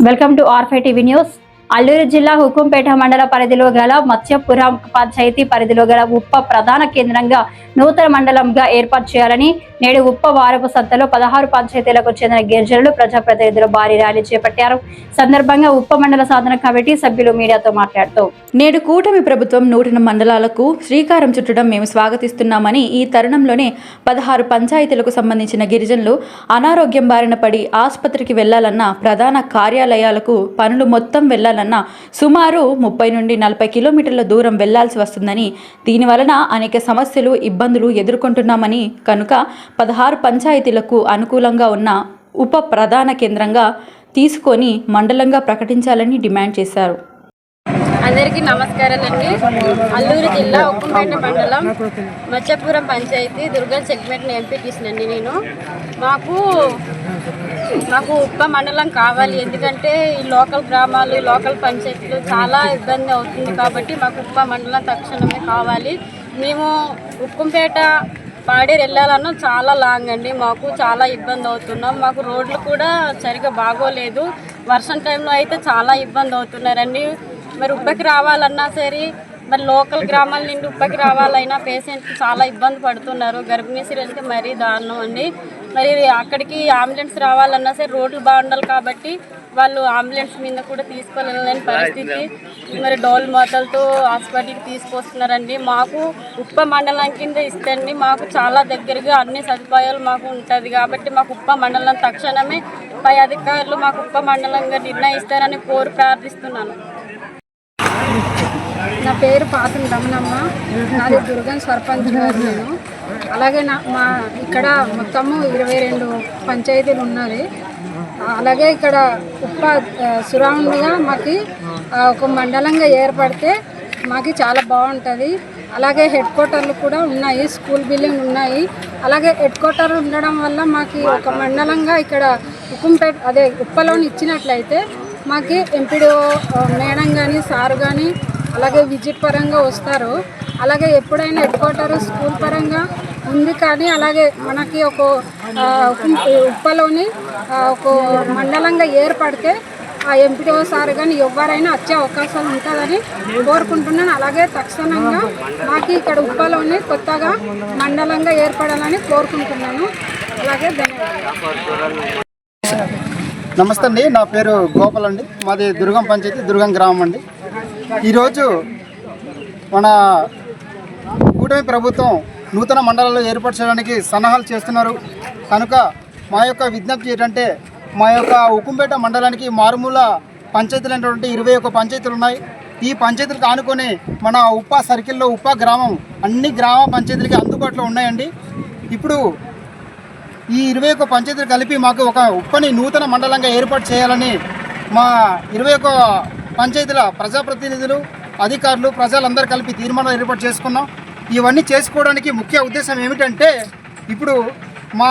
Welcome to R5 TV news Alluri జిల్లా హుకుంపేట మండల పరిధిలో గల మత్స్యపురం పంచాయతీ పరిధిలో గల ఉప్ప ప్రధాన కేంద్రంగా నూతన మండలంగా ఏర్పాటు చేయాలని నేడు ఉప్ప వారపు సంతలో పదహారు పంచాయతీలకు చెందిన గిరిజనులు ప్రజాప్రతినిధులు భారీ ర్యాలీ చేపట్టారు. సందర్భంగా ఉప్ప మండల సాధన కమిటీ సభ్యులు మీడియాతో మాట్లాడుతూ నేడు కూటమి ప్రభుత్వం నూటన మండలాలకు శ్రీకారం చుట్టడం మేము స్వాగతిస్తున్నామని ఈ తరుణంలోనే పదహారు పంచాయతీలకు సంబంధించిన గిరిజనులు అనారోగ్యం బారిన పడి ఆసుపత్రికి వెళ్ళాలన్న ప్రధాన కార్యాలయాలకు పనులు మొత్తం వెళ్ళాలన్నా సుమారు ముప్పై నుండి నలభై కిలోమీటర్ల దూరం వెళ్ళాల్సి వస్తుందని దీనివలన అనేక సమస్యలు ఇబ్బందులు ఎదుర్కొంటున్నామని కనుక పదహారు పంచాయతీలకు అనుకూలంగా ఉన్న ఉప ప్రధాన కేంద్రంగా తీసుకొని మండలంగా ప్రకటించాలని డిమాండ్ చేశారు. అందరికీ నమస్కారం అండి. అల్లూరు జిల్లా ఉప్పంపేట మండలం మత్స్యపురం పంచాయతీ దుర్గం సెగ్మెంట్ని ఎంపీ తీసినండి నేను. మాకు మాకు ఉప్ప మండలం కావాలి. ఎందుకంటే ఈ లోకల్ గ్రామాలు లోకల్ పంచాయతీలు చాలా ఇబ్బంది అవుతుంది కాబట్టి మాకు ఉప్ప మండలం తక్షణమే కావాలి. మేము ఉప్పంపేట పాడేరు వెళ్ళాలన్నా చాలా లాంగ్ అండి. మాకు చాలా ఇబ్బంది అవుతున్నాం. మాకు రోడ్లు కూడా సరిగా బాగోలేదు. వర్షం టైంలో అయితే చాలా ఇబ్బంది అవుతున్నారండి. మరి ఉబ్బకి రావాలన్నా సరే మరి లోకల్ గ్రామాల నుండి ఉప్పకి రావాలైనా పేషెంట్ చాలా ఇబ్బంది పడుతున్నారు. గర్భిణీ స్త్రీలకి మరీ దారుణం అండి. మరి అక్కడికి అంబులెన్స్ రావాలన్నా సరే రోడ్లు బాగుండాలి కాబట్టి వాళ్ళు అంబులెన్స్ మీద కూడా తీసుకోలేని పరిస్థితి. మరి డోల్ మోతలతో హాస్పిటల్కి తీసుకొస్తున్నారండి. మాకు ఉప్ప మండలం కింద ఇస్తండి. మాకు చాలా దగ్గరగా అన్ని సదుపాయాలు మాకు ఉంటుంది కాబట్టి మాకు ఉప్ప మండలం తక్షణమే పై అధికారులు మాకు ఉప్ప మండలంగా నిర్ణయిస్తారని కోరు ప్రార్థిస్తున్నాను. నా పేరు పాతం రమణమ్మ. నాది దుర్గం సర్పంచ్ గారు నేను. అలాగే నా మా ఇక్కడ మొత్తము ఇరవై రెండు పంచాయతీలు ఉన్నది అలాగే ఇక్కడ ఉప్ప సురౌండ్గా మాకు ఒక మండలంగా ఏర్పడితే మాకు చాలా బాగుంటుంది. అలాగే హెడ్ క్వార్టర్లు కూడా ఉన్నాయి స్కూల్ బిల్డింగ్ ఉన్నాయి. అలాగే హెడ్ క్వార్టర్ ఉండడం వల్ల మాకు ఒక మండలంగా ఇక్కడ ఉక్కుంపేట అదే ఉప్పలోని ఇచ్చినట్లయితే మాకు ఎంపీడీఓ మేడం కానీ సార్ కానీ అలాగే విజిట్ పరంగా వస్తారు. అలాగే ఎప్పుడైనా హెడ్ క్వార్టర్ స్కూల్ పరంగా ఉంది కానీ అలాగే మనకి ఒక ఉప్పలోని ఒక మండలంగా ఏర్పడితే ఆ ఎంపీడీఓ సార్ కానీ ఎవరైనా వచ్చే అవకాశాలు ఉంటుందని కోరుకుంటున్నాను. అలాగే తక్షణంగా మాకు ఇక్కడ ఉప్పలోని కొత్తగా మండలంగా ఏర్పడాలని కోరుకుంటున్నాను. అలాగే ధన్యవాదాలు. నమస్తే అండి నా పేరు గోపాల్ అండి. మాది దుర్గం పంచాయతీ దుర్గం గ్రామం అండి. ఈరోజు మన కూటమి ప్రభుత్వం నూతన మండలాలు ఏర్పాటు చేయడానికి సన్నాహాలు చేస్తున్నారు. కనుక మా యొక్క విజ్ఞప్తి ఏంటంటే మా యొక్క ఉక్కుంపేట మండలానికి మారుమూల పంచాయతీలు అనేటువంటి ఇరవై ఒక్క పంచాయతీలు ఉన్నాయి. ఈ పంచాయతీలకు ఆనుకొని మన ఉప్ప సర్కిల్లో ఉప్ప గ్రామం అన్ని గ్రామ పంచాయతీలకి అందుబాటులో ఉన్నాయండి. ఇప్పుడు ఈ ఇరవై ఒక్క పంచాయతీలు కలిపి మాకు ఒక ఉప్పని నూతన మండలంగా ఏర్పాటు చేయాలని మా ఇరవై ఒక్క పంచాయతీల ప్రజాప్రతినిధులు అధికారులు ప్రజలందరూ కలిపి తీర్మానం ఏర్పాటు చేసుకున్నాం. ఇవన్నీ చేసుకోవడానికి ముఖ్య ఉద్దేశం ఏమిటంటే ఇప్పుడు మా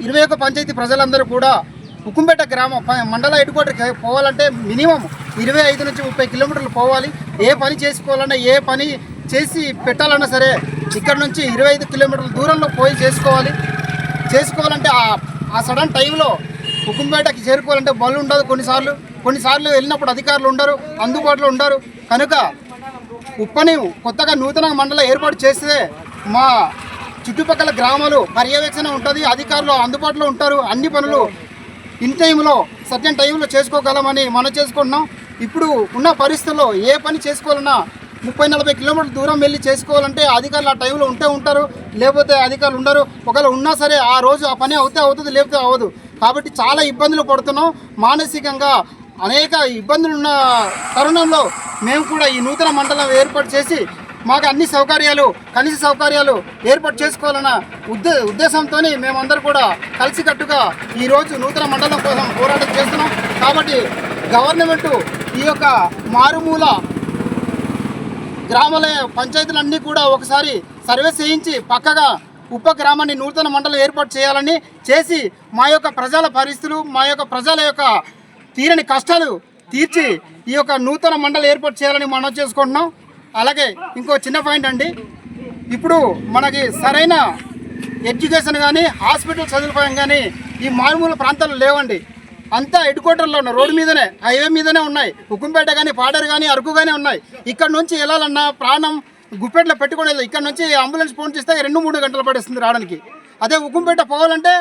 ఇరవై ఒక్క పంచాయతీ ప్రజలందరూ కూడా ఉక్కుంపేట గ్రామం ప- మండల హెడ్క్వార్టర్కి పోవాలంటే మినిమం ఇరవై ఐదు నుంచి ముప్పై కిలోమీటర్లు పోవాలి. ఏ పని చేసుకోవాలన్నా ఏ పని చేసి పెట్టాలన్నా సరే ఇక్కడ నుంచి ఇరవై ఐదు కిలోమీటర్ల దూరంలో పోయి చేసుకోవాలి. చేసుకోవాలంటే ఆ- ఆ సడన్ టైంలో హుకుంపేటకి చేరుకోవాలంటే బళ్ళు ఉండదు కొన్నిసార్లు. కొన్నిసార్లు వెళ్ళినప్పుడు అధికారులు ఉండరు అందుబాటులో ఉండరు. కనుక ఉప్పని కొత్తగా నూతన మండలం ఏర్పాటు చేస్తే మా చుట్టుపక్కల గ్రామాలు పర్యవేక్షణ ఉంటుంది అధికారులు అందుబాటులో ఉంటారు అన్ని పనులు ఇన్ టైంలో సర్టెన్ టైంలో చేసుకోగలమని మనం చేసుకుంటున్నాం. ఇప్పుడు ఉన్న పరిస్థితుల్లో ఏ పని చేసుకోవాలన్నా ముప్పై నలభై కిలోమీటర్ల దూరం వెళ్ళి చేసుకోవాలంటే అధికారులు ఆ టైంలో ఉంటే ఉంటారు. లేకపోతే అధికారులు ఉండరు. ఒకవేళ ఉన్నా సరే ఆ రోజు ఆ పని అవుతే అవుతుంది లేకపోతే అవ్వదు. కాబట్టి చాలా ఇబ్బందులు పడుతున్నాం. మానసికంగా అనేక ఇబ్బందులున్న తరుణంలో మేము కూడా ఈ నూతన మండలం ఏర్పాటు చేసి మాకు అన్ని సౌకర్యాలు కనీస సౌకర్యాలు ఏర్పాటు చేసుకోవాలన్న ఉద్దే ఉద్దేశంతో మేమందరూ కూడా కలిసికట్టుగా ఈరోజు నూతన మండలం కోసం పోరాటం చేస్తున్నాం. కాబట్టి గవర్నమెంట్ ఈ యొక్క మారుమూల గ్రామాల పంచాయతీలన్నీ కూడా ఒకసారి సర్వే చేయించి పక్కగా ఉప గ్రామాన్ని నూతన మండలం ఏర్పాటు చేయాలని చేసి మా యొక్క ప్రజల పరిస్థితులు మా యొక్క ప్రజల యొక్క తీరని కష్టాలు తీర్చి ఈ యొక్క నూతన మండలి ఏర్పాటు చేయాలని మనం చేసుకుంటున్నాం. అలాగే ఇంకో చిన్న పాయింట్ అండి. ఇప్పుడు మనకి సరైన ఎడ్యుకేషన్ కానీ హాస్పిటల్ సదుపాయం కానీ ఈ మారుమూల ప్రాంతాలు లేవండి. అంతా హెడ్ క్వార్టర్లో రోడ్డు మీదనే హైవే మీదనే ఉన్నాయి. ఉక్కుంపేట కానీ పాడేరు కానీ అరకు కానీ ఉన్నాయి. ఇక్కడ నుంచి వెళ్ళాలన్నా ప్రాణం గుప్పెట్లో పెట్టుకుని ఇక్కడ నుంచి అంబులెన్స్ ఫోన్ చేస్తే రెండు మూడు గంటలు పడేస్తుంది రావడానికి. అదే ఉక్కుంపేట పోవాలంటే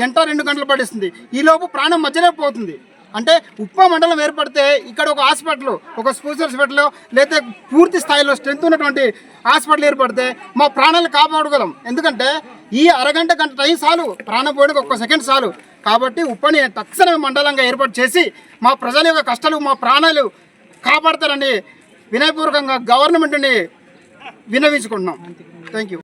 గంట రెండు గంటలు పడేస్తుంది. ఈలోపు ప్రాణం మధ్యలో పోతుంది. అంటే ఉప్ప మండలం ఏర్పడితే ఇక్కడ ఒక హాస్పిటల్ ఒక స్పెషల్ హాస్పిటల్ లేదా పూర్తి స్థాయిలో స్ట్రెంత్ ఉన్నటువంటి హాస్పిటల్ ఏర్పడితే మా ప్రాణాలు కాపాడగలం ఎందుకంటే ఈ అరగంట గంట టైం చాలు. ప్రాణం పోయడానికి ఒక్క సెకండ్ చాలు. కాబట్టి ఉప్పని తక్షణమే మండలంగా ఏర్పాటు చేసి మా ప్రజల యొక్క కష్టాలు మా ప్రాణాలు కాపాడతారని వినయపూర్వకంగా గవర్నమెంట్ని విన్నవించుకుంటున్నాం. Thank you